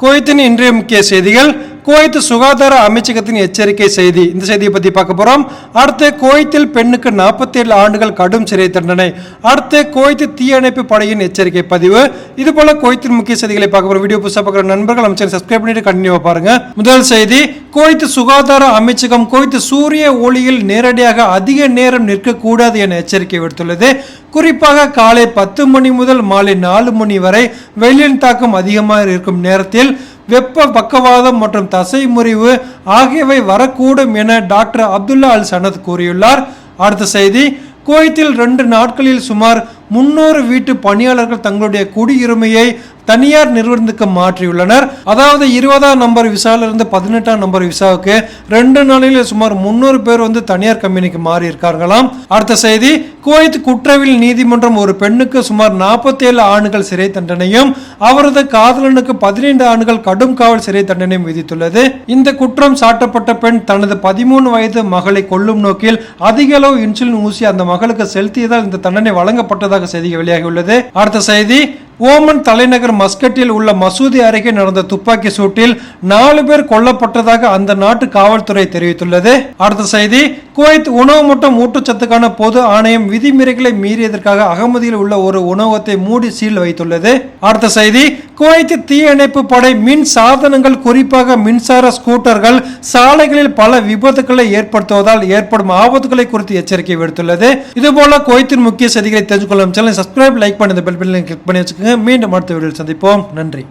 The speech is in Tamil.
குவைத்தின் இன்றைய முக்கிய செய்திகள். குவைத் சுகாதார அமைச்சகத்தின் எச்சரிக்கை செய்தி. இந்த செய்தியை பத்தி பார்க்க போறோம். அடுத்து குவைத்தில் பெண்ணுக்கு 47 ஆண்டுகள் கடும் சிறை தண்டனை. அடுத்து குவைத் தீயணைப்பு படையின் எச்சரிக்கை பதிவு. இது போல குவைத்தின் முக்கிய செய்திகளை பார்க்க போறோம் வீடியோ புதுசாக பார்க்குற நண்பர்கள் அமைச்சர் சப்ஸ்கிரைப் பண்ணிட்டு கண்டினியூ பாருங்க. முதல் செய்தி குவைத் சுகாதார அமைச்சகம் குவைத் சூரிய ஒளியில் நேரடியாக அதிக நேரம் நிற்கக்கூடாது என எச்சரிக்கை விடுத்துள்ளது. குறிப்பாக காலை பத்து மணி முதல் மாலை நாலு மணி வரை வெயிலின் தாக்கம் அதிகமாக இருக்கும் நேரத்தில் வெப்ப பக்கவாதம் மற்றும் தசை முறிவு ஆகியவை வரக்கூடும் என டாக்டர் அப்துல்லா அல் சனத் கூறியுள்ளார். அடுத்த செய்தி குவைத்தில் ரெண்டு நாட்களில் சுமார் முன்னூறு வீட்டு பணியாளர்கள் தங்களுடைய குடியுரிமையை தனியார் நிறுவனத்துக்கு மாற்றியுள்ளனர். அதாவது இருபதாம் நம்பர் விசாவிலிருந்து பதினெட்டாம் நம்பர் விசாவுக்கு ரெண்டு நாளில் சுமார் முன்னூறு பேர் வந்து தனியார் கம்பெனிக்கு மாறி இருக்காங்களாம் அடுத்த செய்தி குவைத் குற்றவியல் நீதிமன்றம் ஒரு பெண்ணுக்கு சுமார் 47 ஆண்டுகள் சிறை தண்டனையும் அவரது காதலனுக்கு பதினைந்து ஆண்டுகள் கடும் காவல் சிறை தண்டனையும் விதித்துள்ளது. இந்த குற்றம் சாட்டப்பட்ட பெண் தனது பதிமூணு வயது மகளை கொல்லும் நோக்கில் அதிக அளவு இன்சுலின் ஊசி அந்த மகளுக்கு செலுத்தியதால் இந்த தண்டனை வழங்கப்பட்டதாக செய்தி வெளியாகியுள்ளது. அடுத்த செய்தி ஓமன் தலைநகர் மஸ்கட்டில் உள்ள மசூதி அருகே நடந்த துப்பாக்கி சூட்டில் நாலு பேர் கொல்லப்பட்டதாக அந்த நாட்டு காவல்துறை தெரிவித்துள்ளது. அடுத்த செய்தி குவைத் உணவு மற்றும் ஊட்டச்சத்துக்கான பொது ஆணையம் விதிமுறைகளை மீறியதற்காக அகமதியில் உள்ள ஒரு உணவகத்தை மூடி சீல் வைத்துள்ளது. அடுத்த செய்தி குவைத் தீயணைப்பு படை மின் சாதனங்கள் குறிப்பாக மின்சார ஸ்கூட்டர்கள் சாலைகளில் பல விபத்துக்களை ஏற்படுத்துவதால் ஏற்படும் ஆபத்துகளை குறித்து எச்சரிக்கை விடுத்துள்ளது. இதுபோல குவைத்தின் முக்கிய செய்திகளை தெரிஞ்சுக்கொள்ளும் சேனலை சப்ஸ்கிரைப் லைக் பண்ணி பெல் பட்டனை கிளிக் பண்ணி வச்சுக்கோங்க. மீண்டும் அடுத்த வீடியோ சந்திப்போம். நன்றி.